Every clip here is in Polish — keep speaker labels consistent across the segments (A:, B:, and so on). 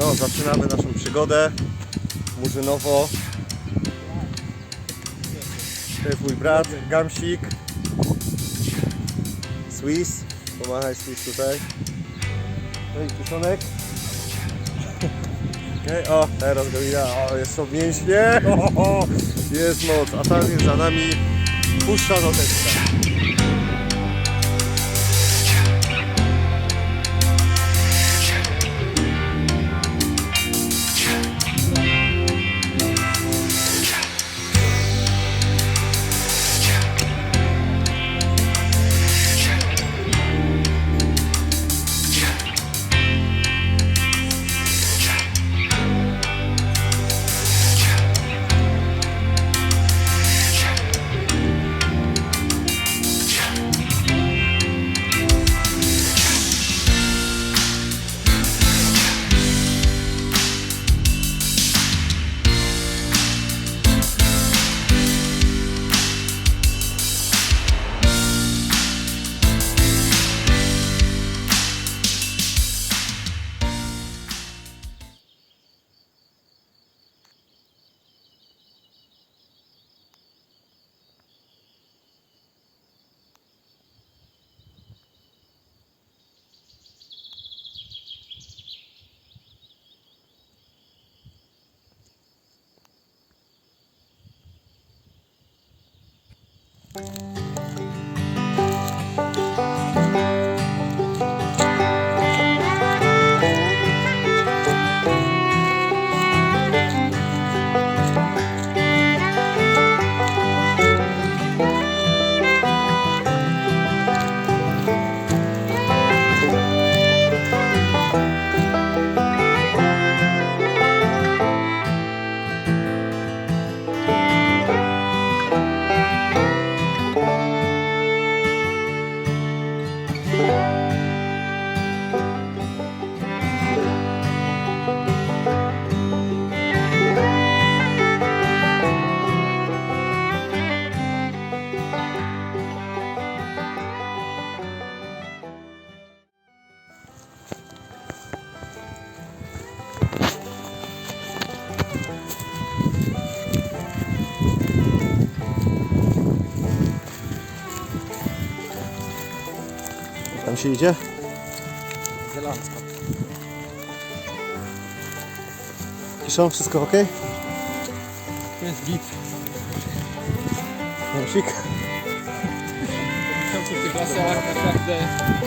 A: No, zaczynamy naszą przygodę. Murzynowo. To jest mój brat, Gamsik. Swiss. Pomachaj Swiss tutaj. No i Kiszonek. Okej, o, teraz go widać. O, jest są mięśnie. Jest moc. A tam jest za nami puszcza noteczka. Się idzie?
B: Zielanska.
A: Kiszą, wszystko ok?
B: To jest git. Tych lasach naprawdę...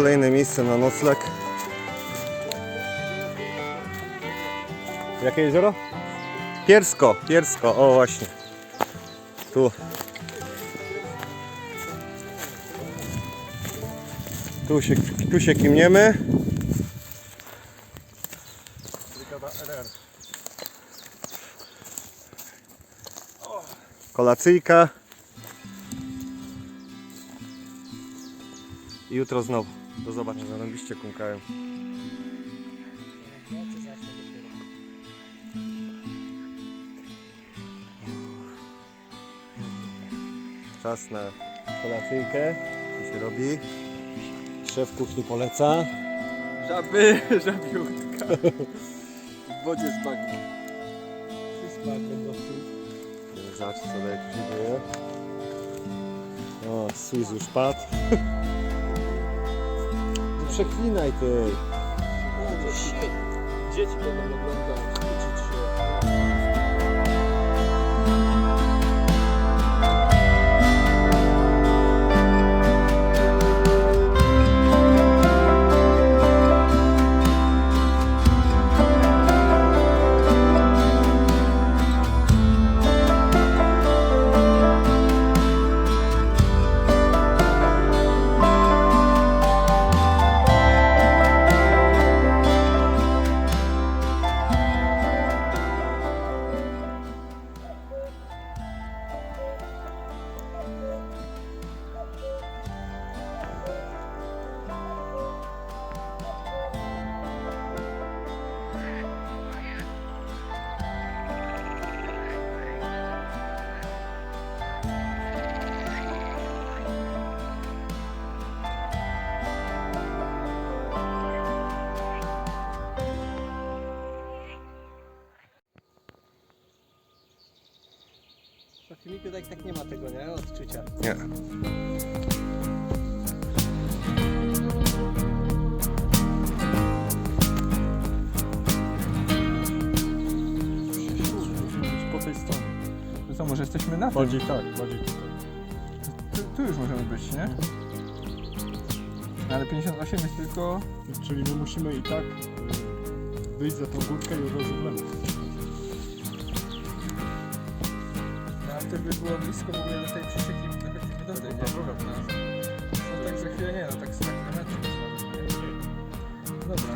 A: kolejne miejsce na nocleg. Jakie jezioro? Piersko, Piersko, o właśnie. Tu. Tu się, tu się kimniemy. Kolacyjka. I jutro znowu. Do zobaczenia, zarąbiście kumkają. Czas na kolacyjkę. Co się robi? Szef kuchni poleca.
B: Żaby, żabiutka. W wodzie z bagna. Z bagna
A: Zobacz co tu się dzieje. O, Swiss już padł. Przeklinaj ty.
B: Dzieci będą oglądać, uczyć się.
C: Tak nie ma tego, nie? Odczucia.
A: Nie.
D: Po tej stronie.
B: To co, może jesteśmy na tym?
D: Bardziej tak, bardziej tutaj.
B: Tu, tu już możemy być, nie? No, Ale 58 jest tylko...
D: Czyli my musimy i tak y, wyjść za tą górkę i od razu w lewo.
B: No, to by było blisko w ogóle do tej przyczeki efektywnie do tej, nie? Nas. No tak za chwilę nie, no tak 100 km. Dobra.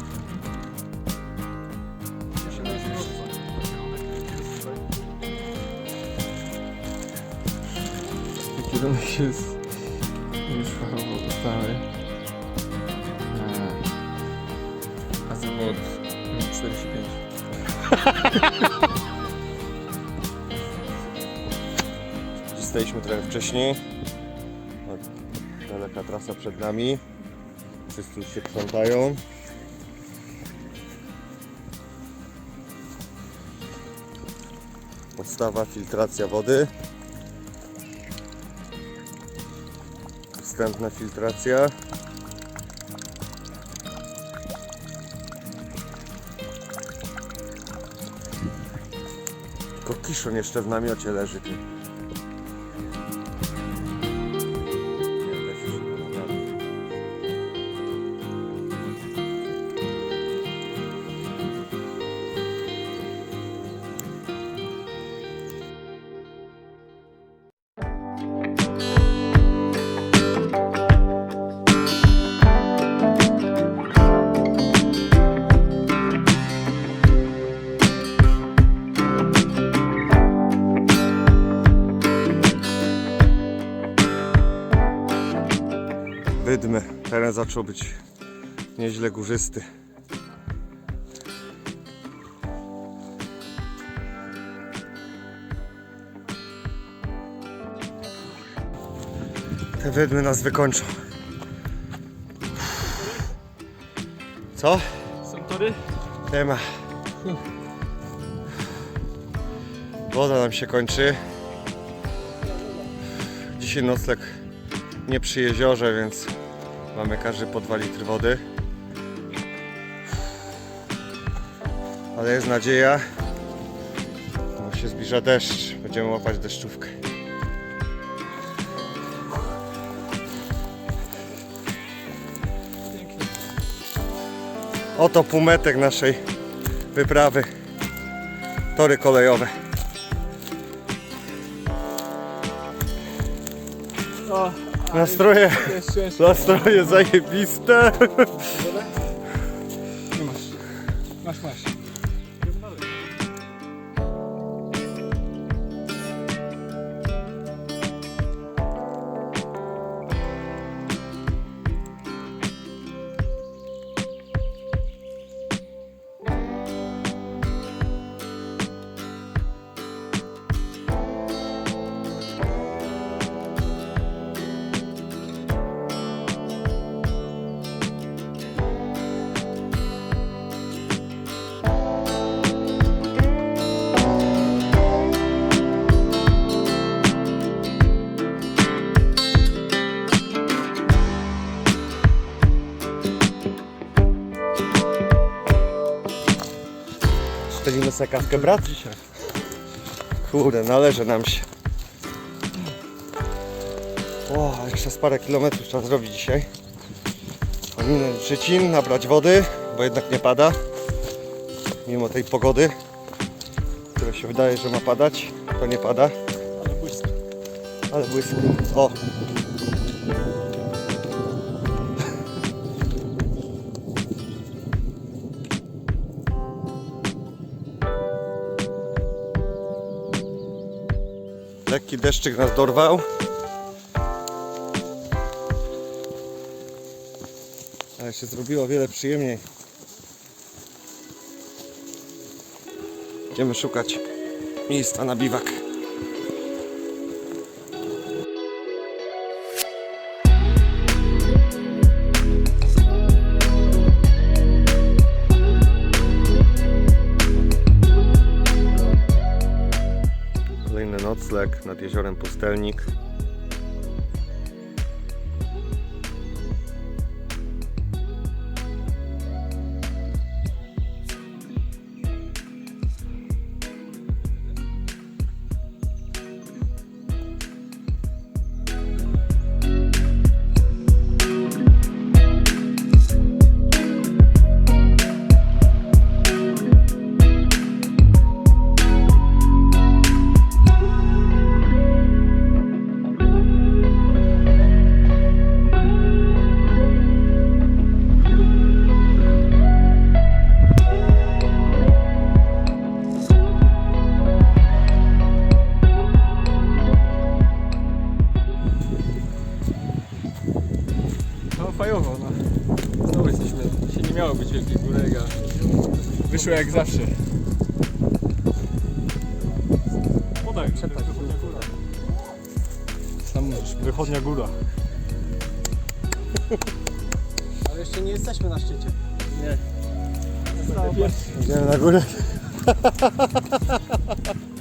B: Musimy już Kierunek jest już fachowo ustalony. Azymut 45.
A: Staliśmy trochę wcześniej. No, Daleka trasa przed nami. Wszyscy już się krzątają. Podstawa filtracja wody. Wstępna filtracja. Tylko kiszon jeszcze w namiocie leży. Zaczął być nieźle górzysty. Te wydmy nas wykończą. Co?
B: Są tory?
A: Nie ma. Woda nam się kończy. Dzisiaj nocleg nie przy jeziorze, więc mamy każdy po 2 litry wody. Ale jest nadzieja. Bo się zbliża deszcz. Będziemy łapać deszczówkę. Oto półmetek naszej wyprawy. Tory kolejowe.
B: O,
A: Nastroje,
B: jest ciężko.
A: Szczelimy sobie kawkę, brat?
B: Dzisiaj.
A: Kurde, należy nam się. O, jeszcze z parę kilometrów trzeba zrobić dzisiaj. Ominąć Szczecin, nabrać wody, bo jednak nie pada. Mimo tej pogody, która się wydaje, że ma padać, to nie pada.
D: Ale błysk.
A: Ale błysk. O! Lekki deszczyk nas dorwał. Ale się zrobiło wiele przyjemniej. Idziemy szukać miejsca na biwak. Nocleg. nad jeziorem Pustelnik.
B: Wyszło jak zawsze.
D: Podaj, przepraszam.
B: Sam możesz.
D: Wychodnia góra.
C: Ale jeszcze nie jesteśmy na szczycie.
B: Nie.
A: Idziemy na górę.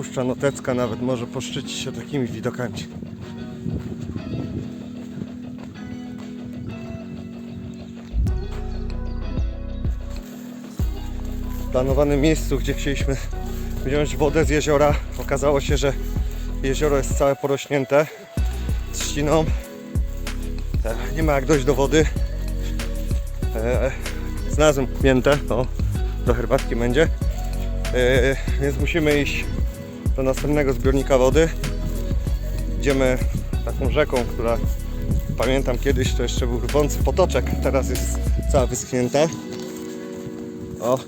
A: Puszcza Notecka nawet może poszczycić się takimi widokami. w planowanym miejscu, gdzie chcieliśmy wziąć wodę z jeziora. Okazało się, że jezioro jest całe porośnięte trzciną. E, Nie ma jak dojść do wody. E, Znalazłem miętę, no, do herbatki będzie. E, Więc musimy iść do następnego zbiornika wody. Idziemy taką rzeką, która pamiętam kiedyś to jeszcze był rwący potoczek, teraz jest cała wyschnięta. O,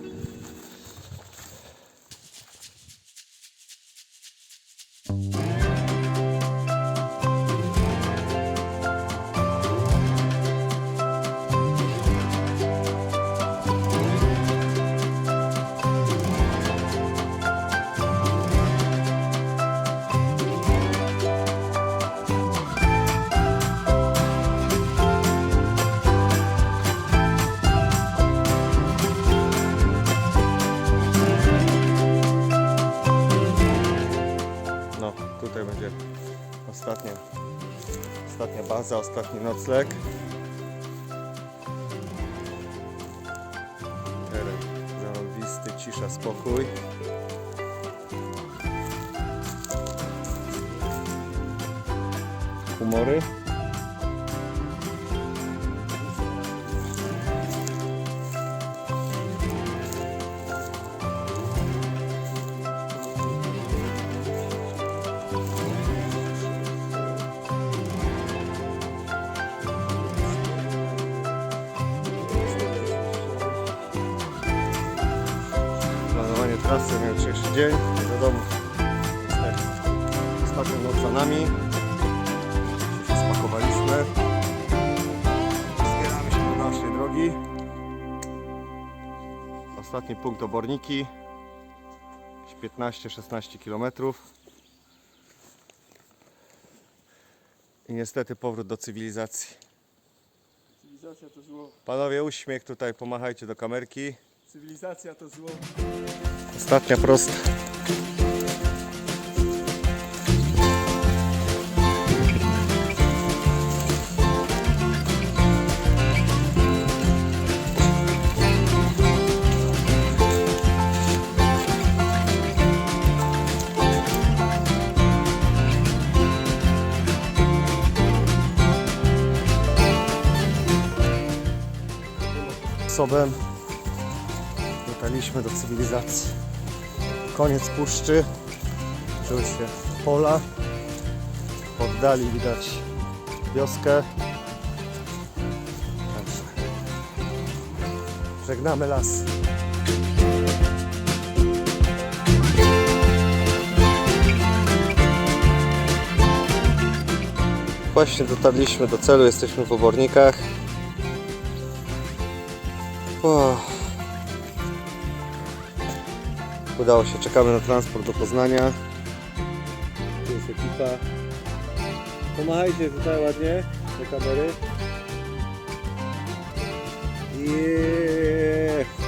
A: ostatni nocleg. Teren zarąbisty, cisza, spokój. Humory. Trasy na jutrzejszy dzień. Do domu. Ostatnia noc za nami. Się spakowaliśmy. Zbieramy się do naszej drogi. Ostatni punkt oborniki. Jakieś 15-16 km. I niestety powrót do cywilizacji.
B: Cywilizacja to zło.
A: Panowie, uśmiech tutaj, pomachajcie do kamerki.
B: Cywilizacja to zło.
A: Ostatnia prosta. Sobem Koniec puszczy. Czuły się pola. W oddali widać wioskę. Także żegnamy las. Właśnie dotarliśmy do celu, jesteśmy w obornikach. Uff. Udało się, czekamy na transport do Poznania. Tu jest ekipa. Pomachajcie tutaj ładnie do kamery. Yeah.